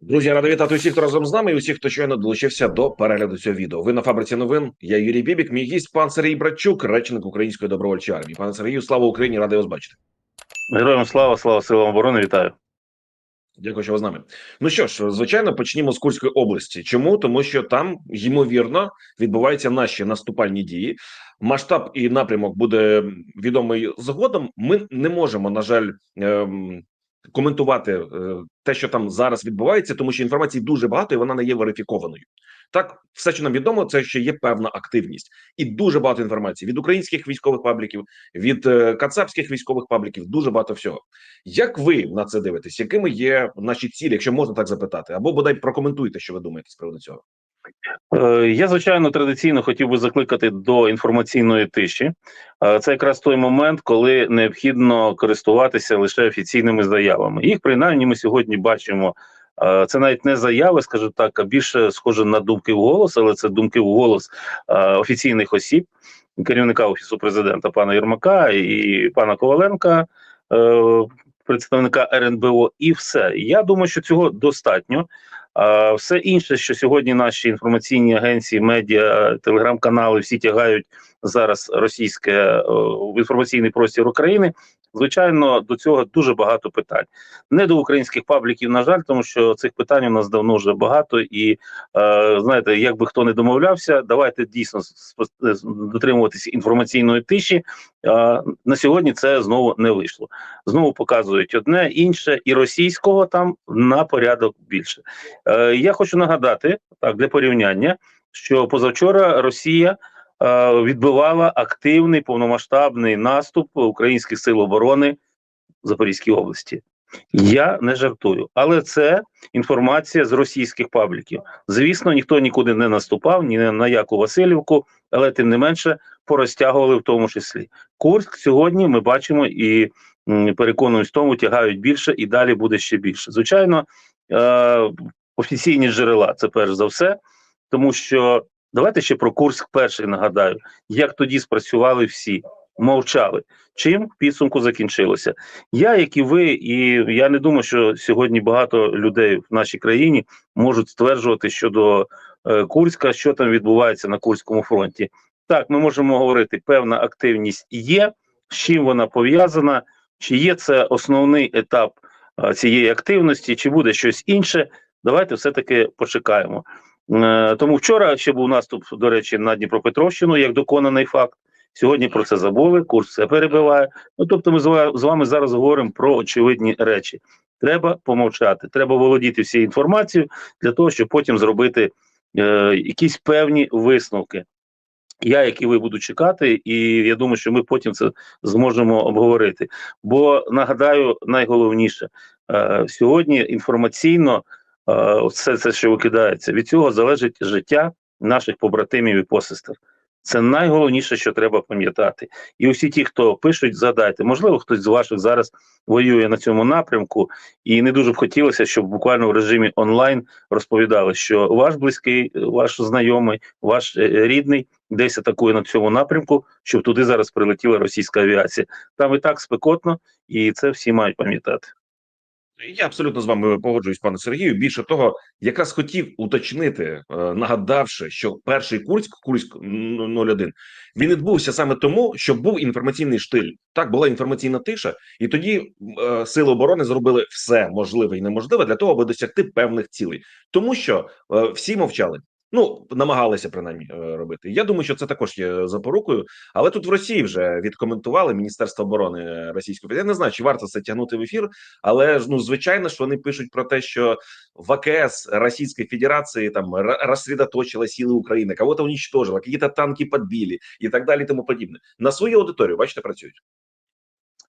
Друзі, я радий вітати усіх, хто разом з нами, і усіх, хто щойно долучився до перегляду цього відео. Ви на фабриці новин. Я Юрій Бібік, мій гість пан Сергій Братчук, речник Української добровольчої армії. Пане Сергію, слава Україні! Радий вас бачити. Героям слава, слава силам оборони, вітаю. Дякую, що ви з нами. Ну що ж, звичайно, почнімо з Курської області. Чому? Тому що там ймовірно відбуваються наші наступальні дії. Масштаб і напрямок буде відомий згодом. Ми не можемо, на жаль, ем, коментувати е, те, що там зараз відбувається, тому що інформації дуже багато і вона не є верифікованою. Так, все, що нам відомо, це що є певна активність, і дуже багато інформації від українських військових пабліків, від е, кацапських військових пабліків. Дуже багато всього. Як ви на це дивитесь? Якими є наші цілі, якщо можна так запитати, або бодай прокоментуйте, що ви думаєте з приводу цього? Е, Я звичайно традиційно хотів би закликати до інформаційної тиші. Е, Це якраз той момент, коли необхідно користуватися лише офіційними заявами. Їх принаймні ми сьогодні бачимо. Е, Це навіть не заяви, скажу так, а більше схоже на думки в голос, але це думки в голос офіційних осіб, керівника офісу президента пана Єрмака і пана Коваленка, представника РНБО, і все. Я думаю, що цього достатньо. Все інше, що сьогодні наші інформаційні агенції, медіа, телеграм-канали всі тягають зараз російське е, в інформаційний простір України. Звичайно, до цього дуже багато питань. Не до українських пабліків, на жаль, тому що цих питань у нас давно вже багато, і е, знаєте, як би хто не домовлявся, давайте дійсно е, дотримуватися інформаційної тиші. А на сьогодні це знову не вийшло. Знову показують одне інше, і російського там на порядок більше. Е, я хочу нагадати так для порівняння, що позавчора Росія е, відбивала активний повномасштабний наступ українських сил оборони в Запорізькій області. Я не жартую, але це інформація з російських пабліків. Звісно, ніхто нікуди не наступав, ні на яку Васильівку, але тим не менше порозтягували в тому числі. Курськ сьогодні ми бачимо і м, переконуюсь в тому, тягають більше і далі буде ще більше. Звичайно, е, офіційні джерела це перш за все, тому що давайте ще про Курськ перший нагадаю, як тоді спрацювали всі, мовчали. Чим підсумку закінчилося? Я, як і ви, і я не думаю, що сьогодні багато людей в нашій країні можуть стверджувати щодо е, Курська, що там відбувається на Курському фронті. Так, ми можемо говорити, певна активність є, з чим вона пов'язана, чи є це основний етап е, цієї активності, чи буде щось інше. Давайте все-таки почекаємо. Е, Тому вчора ще був наступ, до речі, на Дніпропетровщину, як доконаний факт. Сьогодні про це забули, курс все перебиває. Ну тобто, ми з вами зараз говоримо про очевидні речі. Треба помовчати, треба володіти всією інформацією для того, щоб потім зробити е, якісь певні висновки. Я, як і ви, буду чекати, і я думаю, що ми потім це зможемо обговорити. Бо нагадаю, найголовніше е, сьогодні інформаційно все це, що викидається, від цього залежить життя наших побратимів і посестер. Це найголовніше, що треба пам'ятати. І усі ті, хто пишуть, згадайте, можливо, хтось з ваших зараз воює на цьому напрямку, і не дуже б хотілося, щоб буквально в режимі онлайн розповідали, що ваш близький, ваш знайомий, ваш е, рідний десь атакує на цьому напрямку, щоб туди зараз прилетіла російська авіація. Там і так спекотно, і це всі мають пам'ятати. Я абсолютно з вами погоджуюсь, пане Сергію. Більше того, якраз хотів уточнити, е, нагадавши, що перший Курськ, Курськ 01, він відбувся саме тому, що був інформаційний штиль. Так була інформаційна тиша, і тоді е, сили оборони зробили все можливе і неможливе для того, аби досягти певних цілей, тому що е, всі мовчали. Ну, намагалися принаймні е, робити. Я думаю, що це також є запорукою. Але тут в Росії вже відкоментували Міністерство оборони Російської Федерації. Я не знаю, чи варто це тягнути в ефір, але ну звичайно ж вони пишуть про те, що в АКС Російської Федерації там розсредоточила сили України, кого-то уничтожила, якісь танки підбили і так далі, тому подібне. На свою аудиторію, бачите, працюють.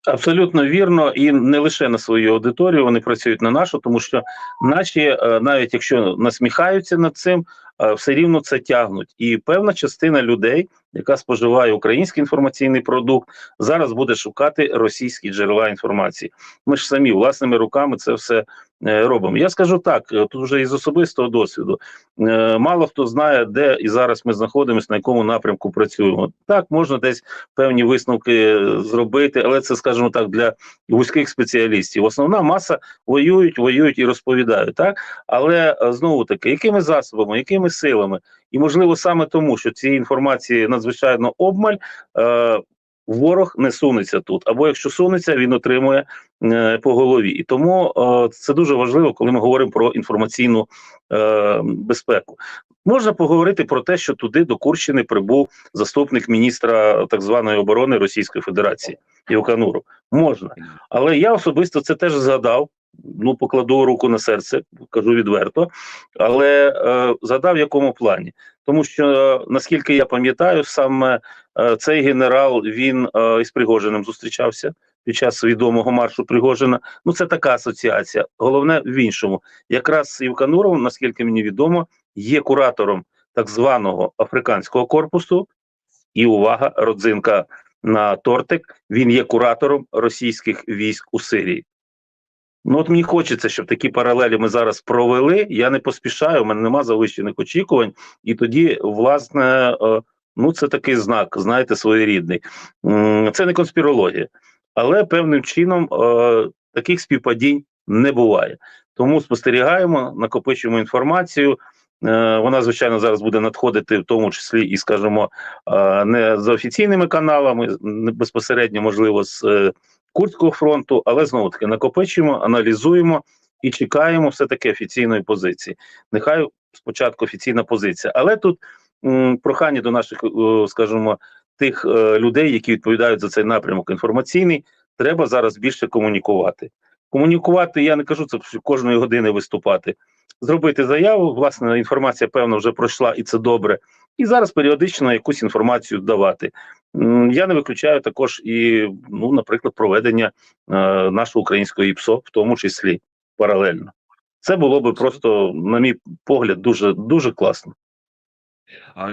Абсолютно вірно, і не лише на свою аудиторію, вони працюють на нашу, тому що наші, е, навіть якщо насміхаються над цим, е, все рівно це тягнуть. І певна частина людей, яка споживає український інформаційний продукт, зараз буде шукати російські джерела інформації. Ми ж самі власними руками це все робимо. Я скажу так, е, тут вже із особистого досвіду. Е, Мало хто знає, де і зараз ми знаходимося, на якому напрямку працюємо. Так, можна десь певні висновки е, зробити, але це, скажімо так, для вузьких спеціалістів. Основна маса воюють, воюють і розповідають. Так, але е, знову таки, якими засобами, якими силами, і можливо саме тому, що цієї інформації надзвичайно обмаль. Ворог не сунеться тут, або якщо сунеться, він отримує е, по голові. І тому е, це дуже важливо, коли ми говоримо про інформаційну е, безпеку. Можна поговорити про те, що туди до Курщини прибув заступник міністра так званої оборони Російської Федерації Євкануру. Можна, але я особисто це теж згадав. Ну, покладу руку на серце, кажу відверто, але е, згадав в якому плані. Тому що, е, наскільки я пам'ятаю, саме цей генерал він е, із Пригожиним зустрічався під час відомого маршу Пригожина. Ну, це така асоціація. Головне в іншому. Якраз Євкануров, наскільки мені відомо, є куратором так званого африканського корпусу. І увага, родзинка на тортик. Він є куратором російських військ у Сирії. Ну, от мені хочеться, щоб такі паралелі ми зараз провели. Я не поспішаю, у мене нема завищених очікувань, і тоді, власне, е, ну це такий знак, знаєте, своєрідний. Це не конспірологія, але певним чином е, таких співпадінь не буває. Тому спостерігаємо, накопичуємо інформацію. Е, Вона, звичайно, зараз буде надходити, в тому числі і, скажімо, е, не за офіційними каналами, не безпосередньо, можливо, з Курського фронту, але знову таки накопичуємо, аналізуємо і чекаємо все-таки офіційної позиції. Нехай спочатку офіційна позиція, але тут прохання до наших, е, скажімо, тих е, людей, які відповідають за цей напрямок інформаційний, треба зараз більше комунікувати. Комунікувати, я не кажу це кожної години виступати. Зробити заяву, власне, інформація певно вже пройшла, і це добре. І зараз періодично якусь інформацію давати. Я не виключаю також і, ну, наприклад, проведення е, нашого українського ІПСО, в тому числі паралельно. Це було би просто, на мій погляд, дуже дуже класно.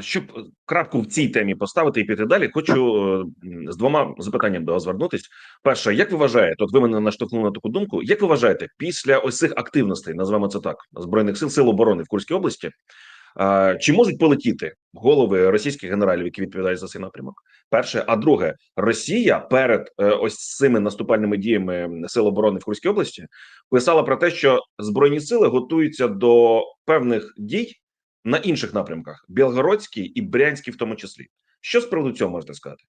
Щоб е, крапку в цій темі поставити і піти далі, хочу е, з двома запитанням до вас звернутись. Перше, як ви вважаєте, от ви мене наштовхнули на таку думку. Як ви вважаєте, після ось цих активностей, назвемо це так, збройних сил сил оборони в Курській області, чи можуть полетіти голови російських генералів, які відповідають за цей напрямок? Перше, а друге, Росія перед е, ось цими наступальними діями сил оборони в Курській області писала про те, що збройні сили готуються до певних дій на інших напрямках Білгородський і Брянський, в тому числі. Що з приводу цього можете сказати?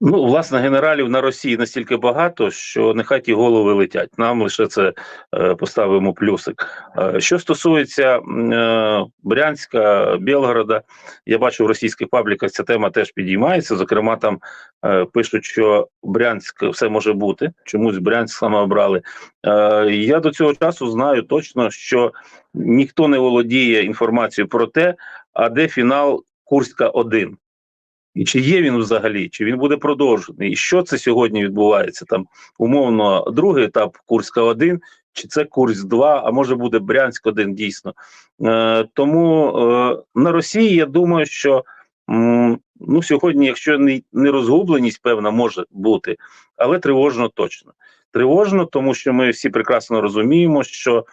Ну, власне, генералів на Росії настільки багато, що нехай ті голови летять. Нам лише це е, поставимо плюсик. Е, що стосується е, Брянська, Білгорода, я бачу в російських пабліках ця тема теж підіймається. Зокрема, там пишуть, що Брянськ все може бути. Чомусь Брянськ саме обрали. Я до цього часу знаю точно, що ніхто не володіє інформацією про те, а де фінал Курська 1 і чи є він взагалі, чи він буде продовжений, і що це сьогодні відбувається? Там умовно другий етап Курська 1 чи це Курськ 2 а може буде Брянськ 1 дійсно. Е, тому е, на Росії я думаю, що м, ну сьогодні, якщо не, не розгубленість, певна може бути, але тривожно точно. Тривожно, тому що ми всі прекрасно розуміємо, що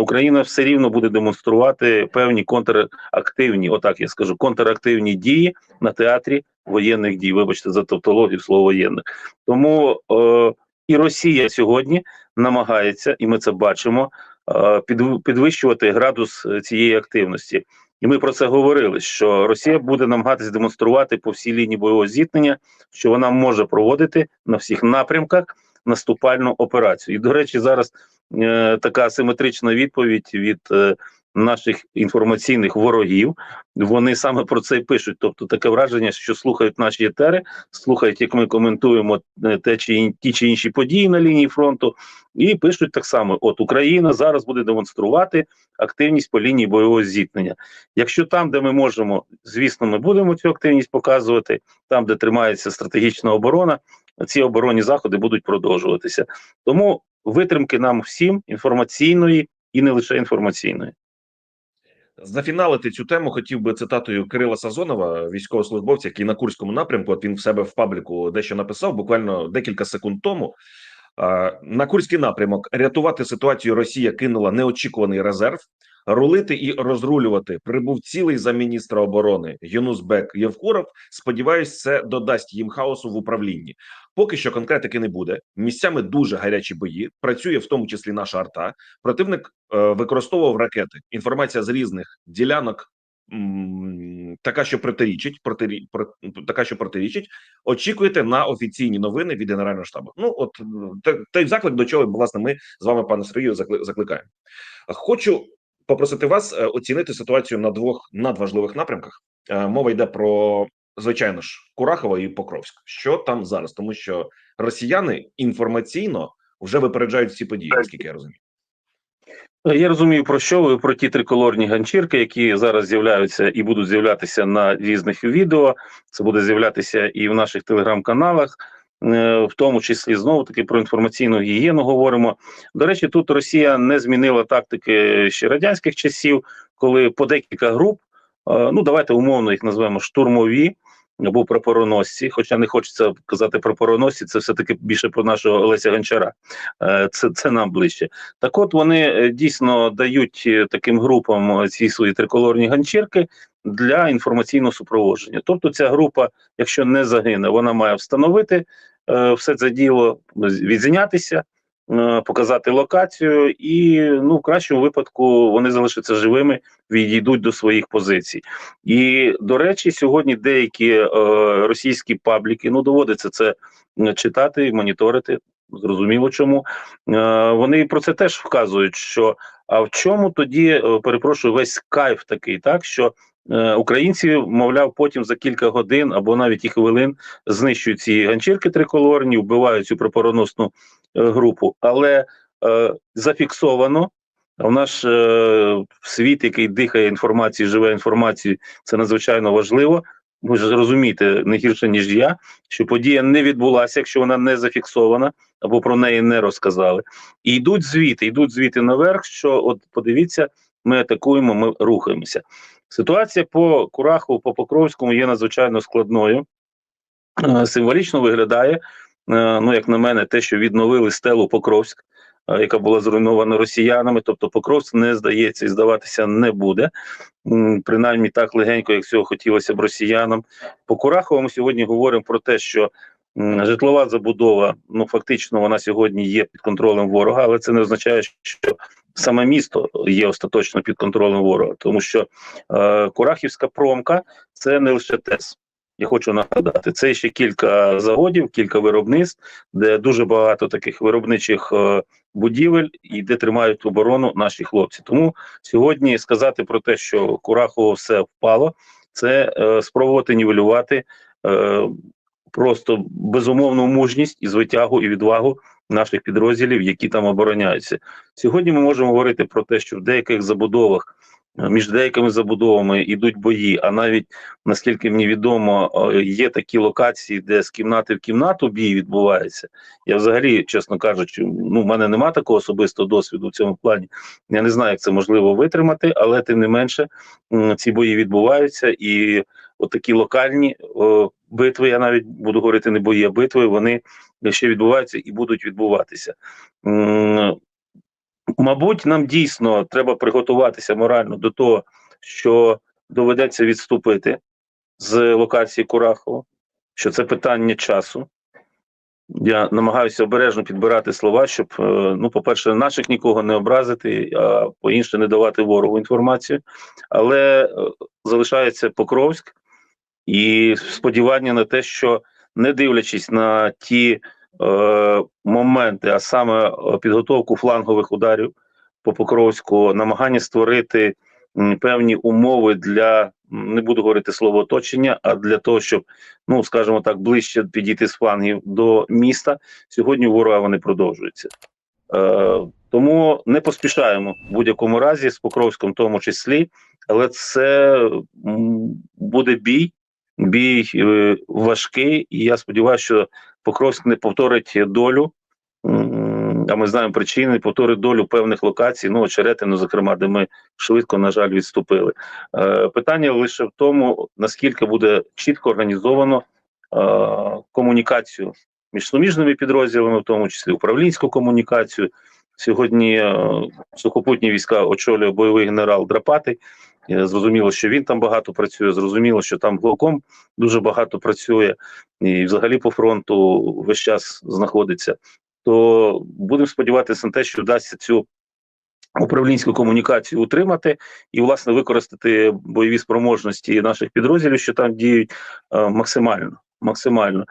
Україна все рівно буде демонструвати певні контрактивні, отак я скажу, контрактивні дії на театрі воєнних дій. Вибачте за тавтологію слово воєнних. Тому е, і Росія сьогодні намагається, і ми це бачимо, е, підвищувати градус е, цієї активності. І ми про це говорили: що Росія буде намагатися демонструвати по всій лінії бойового зіткнення, що вона може проводити на всіх напрямках наступальну операцію. І до речі, зараз е, така асиметрична відповідь від е, наших інформаційних ворогів. Вони саме про це й пишуть. Тобто таке враження, що слухають наші етери, слухають, як ми коментуємо е, те чи ті чи інші події на лінії фронту, і пишуть так само: от Україна зараз буде демонструвати активність по лінії бойового зіткнення. Якщо там, де ми можемо, звісно, ми будемо цю активність показувати, там, де тримається стратегічна оборона, ці оборонні заходи будуть продовжуватися. Тому витримки нам всім інформаційної і не лише інформаційної. Зафіналити цю тему хотів би цитатою Кирила Сазонова, військовослужбовця, який на Курському напрямку. От він в себе в пабліку дещо написав буквально декілька секунд тому. На Курський напрямок рятувати ситуацію Росія кинула неочікуваний резерв. Рулити і розрулювати прибув цілий замміністра оборони Юнусбек Євкуров. Сподіваюсь, це додасть їм хаосу в управлінні. Поки що конкретики не буде. Місцями дуже гарячі бої. Працює в тому числі наша арта. Противник е, використовував ракети. Інформація з різних ділянок. Така, що протирічить, протирі, про, така, що протирічить, очікуєте на офіційні новини від генерального штабу. Ну от той заклик, до чого власне ми з вами, пане Сергію, закли- закликаємо. Хочу попросити вас е, оцінити ситуацію на двох надважливих напрямках. Е, Мова йде про звичайно ж Курахова і Покровськ. Що там зараз? Тому що росіяни інформаційно вже випереджають всі події, наскільки я розумію. Я розумію про що ви про ті триколорні ганчірки, які зараз з'являються і будуть з'являтися на різних відео. Це буде з'являтися і в наших телеграм-каналах, е, в тому числі знову таки про інформаційну гігієну говоримо. До речі, тут Росія не змінила тактики ще радянських часів, коли по декілька груп, е, ну давайте умовно їх назвемо штурмові. Або прапороносці, хоча не хочеться казати прапороносці, це все таки більше про нашого Олеся Гончара. Е, Це це нам ближче. Так, от вони е, дійсно дають е, таким групам е, ці свої триколорні ганчірки для інформаційного супроводження. Тобто, ця група, якщо не загине, вона має встановити е, все це діло, відзнятися, е, показати локацію, і ну в кращому випадку вони залишаться живими, відійдуть до своїх позицій. І до речі, сьогодні деякі е, російські пабліки, ну доводиться це е, читати, моніторити. Зрозуміло, чому Е, вони про це теж вказують. Що а в чому тоді е, перепрошую весь кайф такий, так що е, українці, мовляв, потім за кілька годин або навіть і хвилин знищують ці ганчірки триколорні, вбивають цю прапороносну е, групу, але е, зафіксовано. В наш е, світ, який дихає інформацією, живе інформацією, це надзвичайно важливо. Ви ж розумієте не гірше ніж я, що подія не відбулася, якщо вона не зафіксована або про неї не розказали. І йдуть звіти, йдуть звіти наверх. Що от подивіться, ми атакуємо, ми рухаємося. Ситуація по Курахову, по Покровському є надзвичайно складною. Е, Символічно виглядає, е, ну як на мене, те, що відновили стелу Покровськ, е, яка була зруйнована росіянами. Тобто Покровськ не здається і здаватися не буде. Принаймні так легенько, як цього хотілося б росіянам. По Кураховому сьогодні говоримо про те, що житлова забудова, ну фактично, вона сьогодні є під контролем ворога, але це не означає, що саме місто є остаточно під контролем ворога, тому що е, Курахівська промка це не лише ТЕС. Я хочу нагадати, це ще кілька заводів, кілька виробництв, де дуже багато таких виробничих е, будівель і де тримають оборону наші хлопці. Тому сьогодні сказати про те, що Курахово все впало, це е, спробувати нівелювати е, просто безумовну мужність і звитягу і відвагу наших підрозділів, які там обороняються. Сьогодні ми можемо говорити про те, що в деяких забудовах. е, Між деякими забудовами йдуть бої, а навіть наскільки мені відомо, є такі локації, де з кімнати в кімнату бій відбувається. Я взагалі, чесно кажучи, ну в мене нема такого особистого досвіду в цьому плані. Я не знаю, як це можливо витримати, але тим не менше ці бої відбуваються, і отакі локальні о, битви, я навіть буду говорити не бої, а битви, вони ще відбуваються і будуть відбуватися. Мабуть, нам дійсно треба приготуватися морально до того, що доведеться відступити з локації Курахова, що це питання часу. Я намагаюся обережно підбирати слова, щоб, е, ну, по-перше, наших нікого не образити, а по-інше, не давати ворогу інформацію. Але е, залишається Покровськ і сподівання на те, що не дивлячись на ті е, моменти, а саме е, підготовку флангових ударів по Покровську, намагання створити певні умови для не буду говорити слово оточення, а для того, щоб, ну скажімо так, ближче підійти з флангів до міста. Сьогодні ворога вони продовжуються. Е, тому не поспішаємо в будь-якому разі з Покровськом, в тому числі, але це буде бій, бій е, важкий, і я сподіваюся, що Покровськ не повторить долю. А ми знаємо причини, повторить долю певних локацій, ну очеретину, зокрема, де ми швидко, на жаль, відступили. Е, питання лише в тому, наскільки буде чітко організовано е, комунікацію між суміжними підрозділами, в тому числі управлінську комунікацію. Сьогодні сухопутні війська очолює бойовий генерал Драпатий. Зрозуміло, що він там багато працює. Зрозуміло, що там главком дуже багато працює, і взагалі по фронту весь час знаходиться. То будемо сподіватися на те, що вдасться цю управлінську комунікацію утримати і, власне, використати бойові спроможності наших підрозділів, що там діють е, максимально. Максимально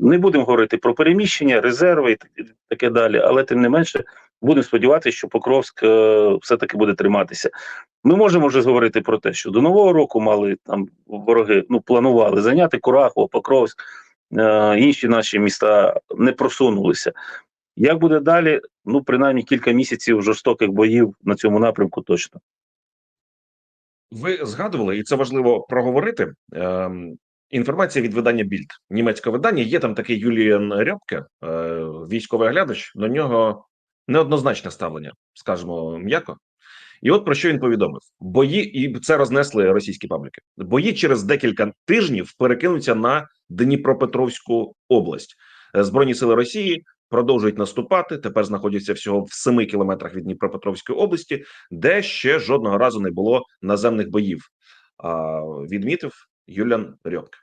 не будемо говорити про переміщення, резерви і так- таке далі, але тим не менше будемо сподіватися, що Покровськ е, все-таки буде триматися. Ми можемо вже говорити про те, що до нового року мали там вороги, ну планували зайняти Курахово, Покровськ, е, інші наші міста не просунулися. Як буде далі? Ну, принаймні кілька місяців жорстоких боїв на цьому напрямку точно. Ви згадували, і це важливо проговорити. Ем, інформація від видання Більд, німецьке видання. Є там такий Юліан Рьопке, е, військовий оглядач. До нього неоднозначне ставлення, скажімо м'яко. І от про що він повідомив: бої, і це рознесли російські пабліки. Бої через декілька тижнів перекинуться на Дніпропетровську область. Е, Збройні сили Росії продовжують наступати. Тепер знаходяться всього в 7 кілометрах від Дніпропетровської області, де ще жодного разу не було наземних боїв. А, відмітив Юлян Рьопке.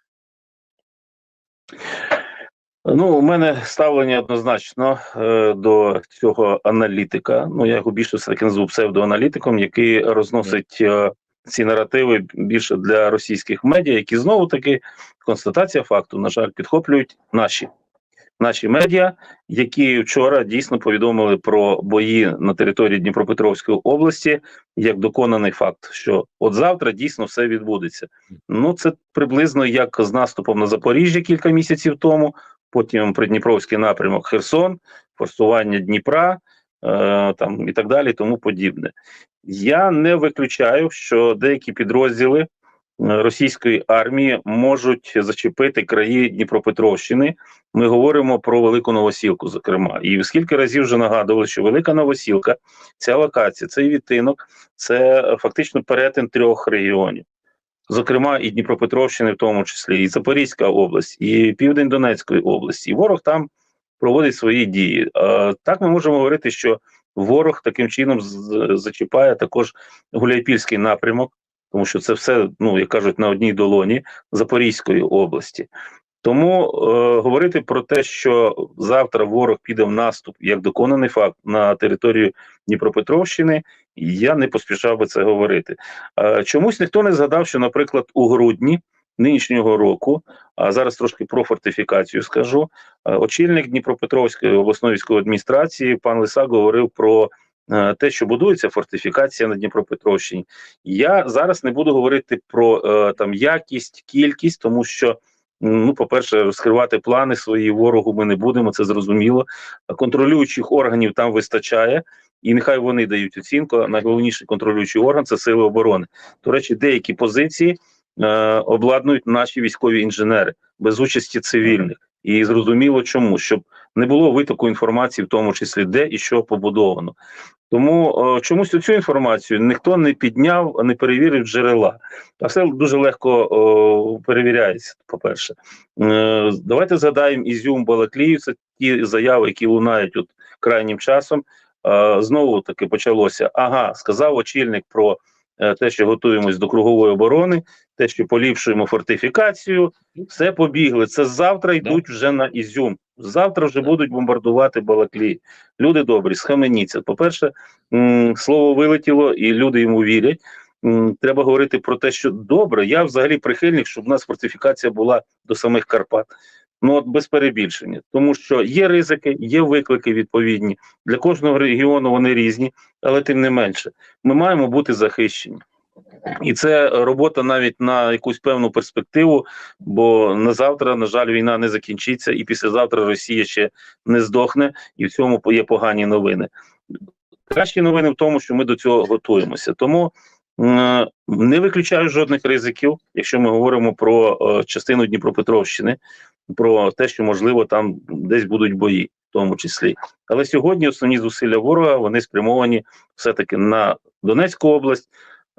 Ну, у мене ставлення однозначно е, до цього аналітика. Ну, я його більше все таки назву псевдоаналітиком, який розносить е, ці наративи більше для російських медіа, які знову таки констатація факту, на жаль, підхоплюють наші. Наші медіа, які вчора дійсно повідомили про бої на території Дніпропетровської області, як доконаний факт, що от завтра дійсно все відбудеться. Ну це приблизно як з наступом на Запоріжжя кілька місяців тому, потім Придніпровський напрямок Херсон, форсування Дніпра е, там і так далі, тому подібне. Я не виключаю, що деякі підрозділи е, російської армії можуть зачепити краї Дніпропетровщини. Ми говоримо про велику новосілку, зокрема, і скільки разів вже нагадували, що велика новосілка, ця локація, цей відтинок, це фактично перетин трьох регіонів. Зокрема, і Дніпропетровщини, в тому числі, і Запорізька область, і Південь Донецької області. І ворог там проводить свої дії. Так ми можемо говорити, що ворог таким чином зачіпає також Гуляйпільський напрямок, тому що це все, ну як кажуть, на одній долоні Запорізької області. Тому е, говорити про те, що завтра ворог піде в наступ як доконаний факт на територію Дніпропетровщини, я не поспішав би це говорити. Чомусь ніхто не згадав, що, наприклад, у грудні нинішнього року, а зараз трошки про фортифікацію скажу. очільник Дніпропетровської обласної військової адміністрації пан Лисак говорив про. Те, що будується фортифікація на Дніпропетровщині, я зараз не буду говорити про е, там якість, кількість, тому що ну, по-перше, розкривати плани свої ворогу ми не будемо, це зрозуміло. Контролюючих органів там вистачає, і нехай вони дають оцінку. Найголовніший контролюючий орган це сили оборони. До речі, деякі позиції е, обладнують наші військові інженери без участі цивільних. І зрозуміло, чому щоб не було витоку інформації, в тому числі де і що побудовано. Тому е, чомусь цю інформацію ніхто не підняв, не перевірив джерела. А все дуже легко о, перевіряється. По-перше, е, давайте згадаємо Ізюм Балаклію. Це ті заяви, які лунають от крайнім часом. Е, знову таки почалося. Ага, сказав очільник про е, те, що готуємось до кругової оборони, те, що поліпшуємо фортифікацію. Все побігли. Це завтра йдуть вже на Ізюм. Завтра вже будуть бомбардувати Балаклії. Люди добрі, схаменіться. По-перше, слово вилетіло, і люди йому вірять. Треба говорити про те, що добре. Я взагалі прихильник, щоб у нас фортифікація була до самих Карпат. Ну от без перебільшення, тому що є ризики, є виклики відповідні для кожного регіону. Вони різні, але тим не менше, ми маємо бути захищені. І це робота навіть на якусь певну перспективу, бо на завтра, на жаль, війна не закінчиться, і післязавтра Росія ще не здохне, і в цьому є погані новини. Кращі новини в тому, що ми до цього готуємося. Тому не виключаю жодних ризиків, якщо ми говоримо про е, частину Дніпропетровщини, про те, що можливо там десь будуть бої, в тому числі. Але сьогодні основні зусилля ворога вони спрямовані все-таки на Донецьку область.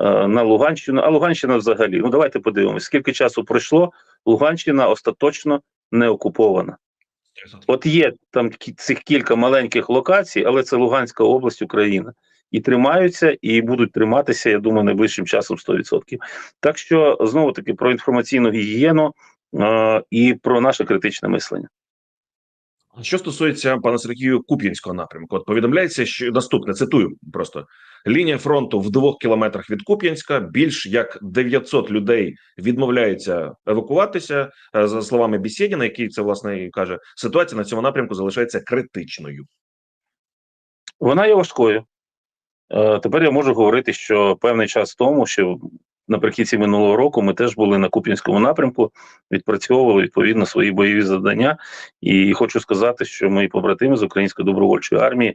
е, На Луганщину, а Луганщина взагалі. Ну давайте подивимося, скільки часу пройшло. Луганщина остаточно не окупована. От є там цих кілька маленьких локацій, але це Луганська область, Україна. І тримаються, і будуть триматися, я думаю, найближчим часом 100%. Так що знову таки про інформаційну гігієну і про наше критичне мислення. Що стосується пана Сергію Куп'янського напрямку, от повідомляється, що наступне цитую просто лінія фронту в двох кілометрах від Куп'янська. Більш як 900 людей відмовляються евакуватися. Е, За словами Бісєдіна, який це власне і каже, ситуація на цьому напрямку залишається критичною. Вона є важкою. Е, тепер я можу говорити, що певний час тому, що наприкінці минулого року ми теж були на Куп'янському напрямку, відпрацьовували відповідно свої бойові завдання. І хочу сказати, що мої побратими з Української добровольчої армії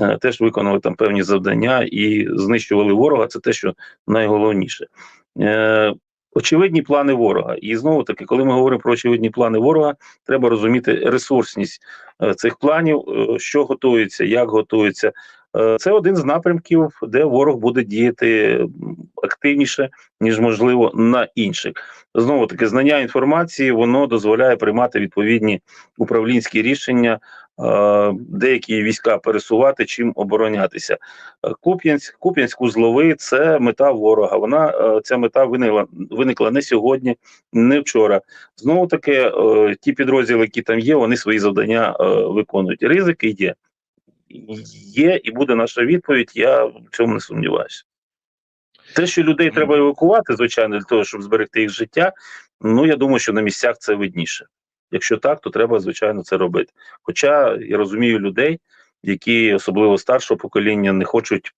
е, теж виконали там певні завдання і знищували ворога. Це те, що найголовніше. Е, Очевидні плани ворога, і знову таки, коли ми говоримо про очевидні плани ворога, треба розуміти ресурсність е, цих планів, що готується, як готується. Е, Це один з напрямків, де ворог буде діяти активніше, ніж можливо на інших. Знову таки, знання інформації воно дозволяє приймати відповідні управлінські рішення, е, деякі війська пересувати, чим оборонятися. Е, Куп'янськ, Куп'янськ узловий це мета ворога. Вона ця мета виникла виникла не сьогодні, не вчора. Знову таки, ті підрозділи, які там є, вони свої завдання виконують. Ризики є. Є і буде наша відповідь. Я в цьому не сумніваюся. Те, що людей треба евакувати, звичайно, для того, щоб зберегти їх життя. Ну я думаю, що на місцях це видніше. Якщо так, то треба звичайно це робити. Хоча я розумію людей, які особливо старшого покоління не хочуть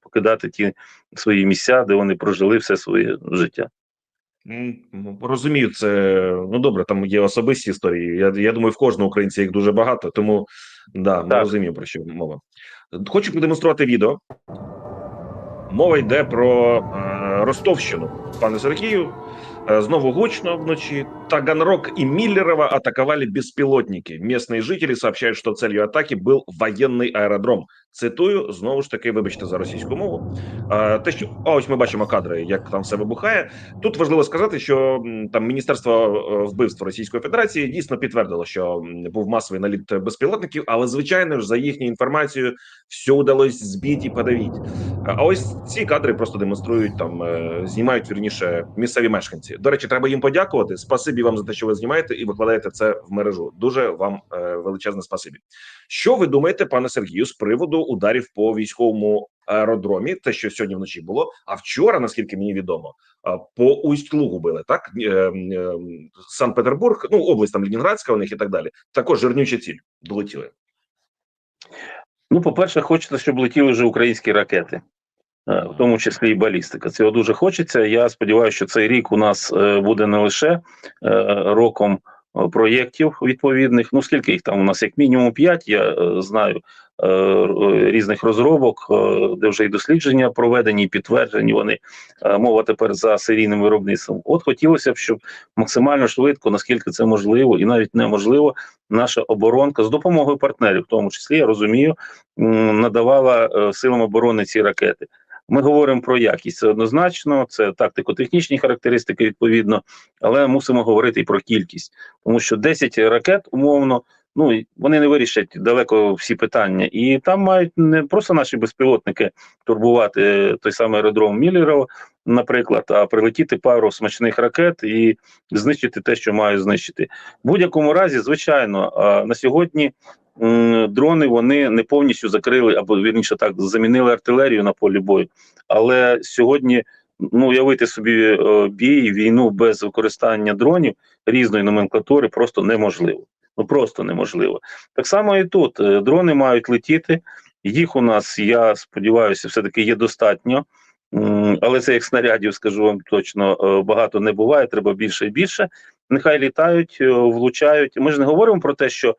покидати ті свої місця, де вони прожили все своє життя. Ну, Розумію, це ну добре. Там є особисті історії. Я, я думаю, в кожного українця їх дуже багато, тому да, ми розуміємо про що мова. Хочу продемонструвати відео. Мова йде про е, Ростовщину, пане Сергію. Е, Знову гучно вночі. Таганрог и Міллерова атаковали беспилотники. Местные жители сообщают, что целью атаки был воєнний аеродром. Цитую знову ж таки, вибачте за російську мову. Те, що а ось ми бачимо кадри, як там все вибухає. Тут важливо сказати, що там Міністерство е, вбивств Російської Федерації дійсно підтвердило, що був масовий наліт безпілотників, але звичайно ж за їхньою інформацією все вдалося збити і подавити. А ось ці кадри просто демонструють там, е, знімають вірніше місцеві мешканці. До речі, треба їм подякувати. Спасибі вам за те, що ви знімаєте і викладаєте це в мережу. Дуже вам е, величезне спасибі. Що ви думаєте, пане Сергію, з приводу ударів по військовому аеродромі? Те, що сьогодні вночі було, а вчора, наскільки мені відомо, по Усть-Лугу били так. Е, е, Санкт-Петербург, ну область там Ленінградська у них і так далі. Також жирнюча ціль долетіли. Ну, по-перше, хочеться, щоб летіли вже українські ракети, е, в тому числі і балістика. Цього дуже хочеться. Я сподіваюся, що цей рік у нас буде не лише роком проєктів відповідних. Ну, скільки їх там у нас, як мінімум 5, я е, знаю е, різних розробок, е, де вже і дослідження проведені, і підтверджені вони. Е, Мова тепер за серійним виробництвом. От хотілося б, щоб максимально швидко, наскільки це можливо, і навіть неможливо, наша оборонка з допомогою партнерів, в тому числі я розумію, надавала е, силам оборони ці ракети. Ми говоримо про якість це однозначно, це тактико-технічні характеристики відповідно, але мусимо говорити і про кількість, тому що 10 ракет умовно. Ну вони не вирішать далеко всі питання, і там мають не просто наші безпілотники турбувати е, той самий аеродром Міллерова, наприклад, а прилетіти пару смачних ракет і знищити те, що мають знищити. В будь-якому разі, звичайно, на сьогодні дрони вони не повністю закрили або вірніше так замінили артилерію на полі бою. Але сьогодні ну уявити собі е, бій, війну без використання дронів різної номенклатури просто неможливо. Ну просто неможливо. Так само і тут Е, дрони мають летіти. Їх у нас, я сподіваюся, все таки є достатньо. Але це як снарядів, скажу вам точно, е, багато не буває, треба більше і більше. Нехай літають, влучають. Ми ж не говоримо про те, що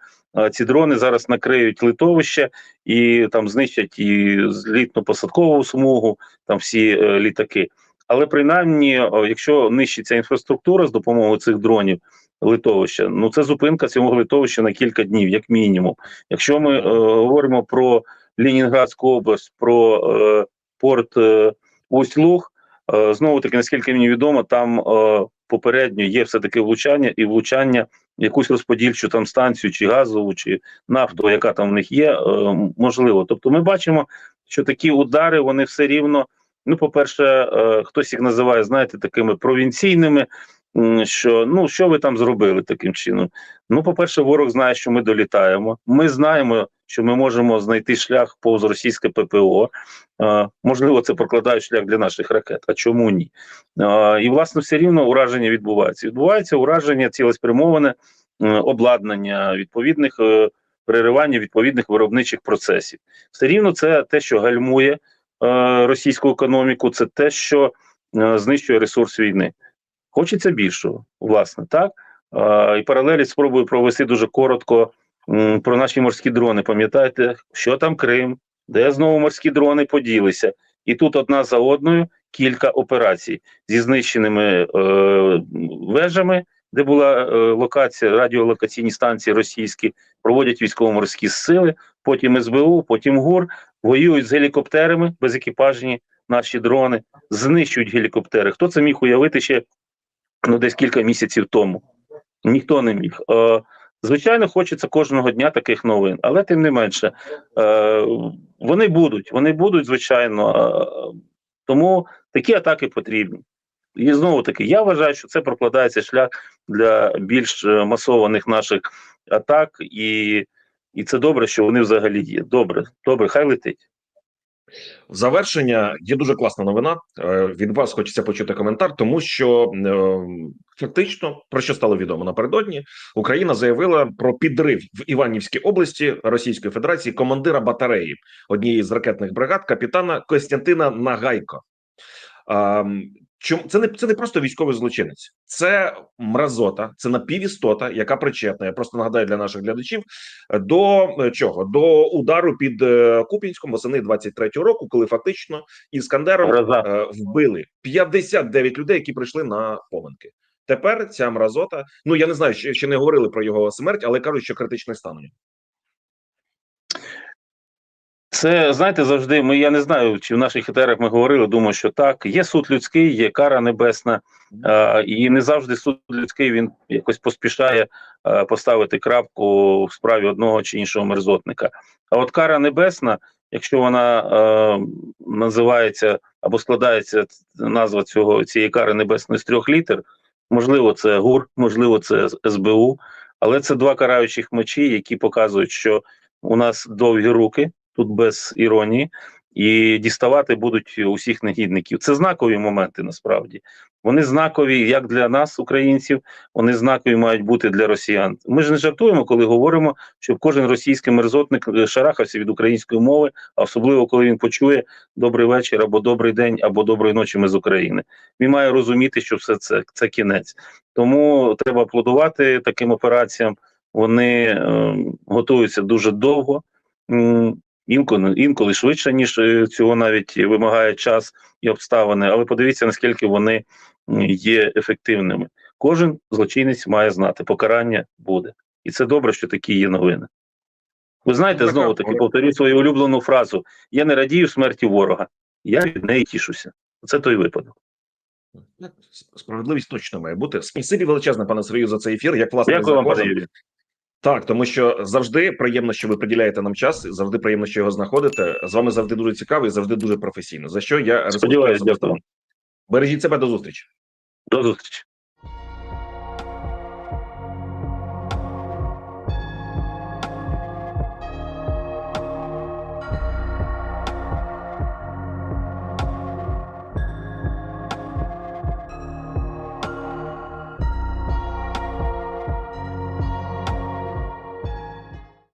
ці дрони зараз накриють литовище і там знищать і злітно-посадкову смугу, там всі е, літаки. Але принаймні, е, якщо нищиться інфраструктура з допомогою цих дронів литовища, ну це зупинка цього литовища на кілька днів, як мінімум. Якщо ми е, говоримо про Ленінградську область, про е, порт е, Усть-Луг, е, знову таки, наскільки мені відомо, там е, попередньо є все таки влучання і влучання якусь розподільчу там станцію, чи газову, чи нафту, яка там в них є, е, можливо. Тобто, ми бачимо, що такі удари вони все рівно. Ну, по-перше, е, хтось їх називає, знаєте, такими провінційними. Що ну що ви там зробили таким чином? Ну, по-перше, ворог знає, що ми долітаємо. Ми знаємо, що ми можемо знайти шлях повз російське ППО. Е, можливо, це прокладає шлях для наших ракет. А чому ні? Е, і власне все рівно ураження відбувається. Відбувається ураження цілеспрямоване е, обладнання відповідних е, переривання відповідних виробничих процесів. Все рівно це те, що гальмує е, російську економіку, це те, що е, знищує ресурс війни. Хочеться більшого, власне, так. І паралелі спробую провести дуже коротко про наші морські дрони. Пам'ятаєте, що там Крим, де знову морські дрони поділися, і тут одна за одною кілька операцій зі знищеними е, вежами, де була е, локація, радіолокаційні станції російські, проводять військово-морські сили, потім СБУ, потім ГУР, воюють з гелікоптерами безекіпажні наші дрони, знищують гелікоптери. Хто це міг уявити ще ну, десь кілька місяців тому? Ніхто не міг. Е, звичайно, хочеться кожного дня таких новин, але тим не менше, е, вони будуть, вони будуть, звичайно. Е, тому такі атаки потрібні. І знову таки, я вважаю, що це прокладається шлях для більш масованих наших атак, і, і це добре, що вони взагалі є. Добре, добре, хай летить. В завершення є дуже класна новина. Е, Від вас хочеться почути коментар, тому що е, фактично про що стало відомо напередодні, Україна заявила про підрив в Іванівській області Російської Федерації командира батареї однієї з ракетних бригад капітана Костянтина Нагайко. Чому це не це не просто військовий злочинець, це мразота, це напівістота, яка причетна. Я просто нагадаю для наших глядачів до е, чого? До удару під е, Купінськом восени 23-го року, коли фактично іскандером е, вбили 59 людей, які прийшли на поминки. Тепер ця мразота. Ну я не знаю, ще, ще не говорили про його смерть, але кажуть, що критичний стан у нього. Це знаєте завжди. Ми я не знаю, чи в наших етерах ми говорили. Думаю, що так. Є суд людський, є кара небесна, е, і не завжди суд людський він якось поспішає е, поставити крапку в справі одного чи іншого мерзотника. А от кара небесна, якщо вона е, називається або складається назва цього цієї кари небесної з трьох літер, можливо, це ГУР, можливо, це СБУ, але це два караючих мечі, які показують, що у нас довгі руки тут без іронії, і діставати будуть усіх негідників. Це знакові моменти насправді. Вони знакові як для нас, українців, вони знакові мають бути для росіян. Ми ж не жартуємо, коли говоримо, щоб кожен російський мерзотник е, шарахався від української мови, а особливо коли він почує добрий вечір або добрий день, або доброї ночі ми з України. Він має розуміти, що все це, це кінець. Тому треба аплодувати таким операціям. Вони е, готуються дуже довго. Інколи інколи швидше, ніж е, цього навіть вимагає час і обставини. Але подивіться, наскільки вони є ефективними. Кожен злочинець має знати, покарання буде, і це добре, що такі є новини. Ви знаєте, знову таки повторю свою улюблену фразу: я не радію смерті ворога, я від неї тішуся. Це той випадок. Справедливість точно має бути. Спасибі величезне, пане Сергію, за цей ефір. Як власне Дякую вам, пане. Юрію. Так, тому що завжди приємно, що ви приділяєте нам час, завжди приємно, що його знаходите. З вами завжди дуже цікаво і завжди дуже професійно. За що я Сподіваюся, дякую. Бережіть себе до зустрічі. До зустрічі.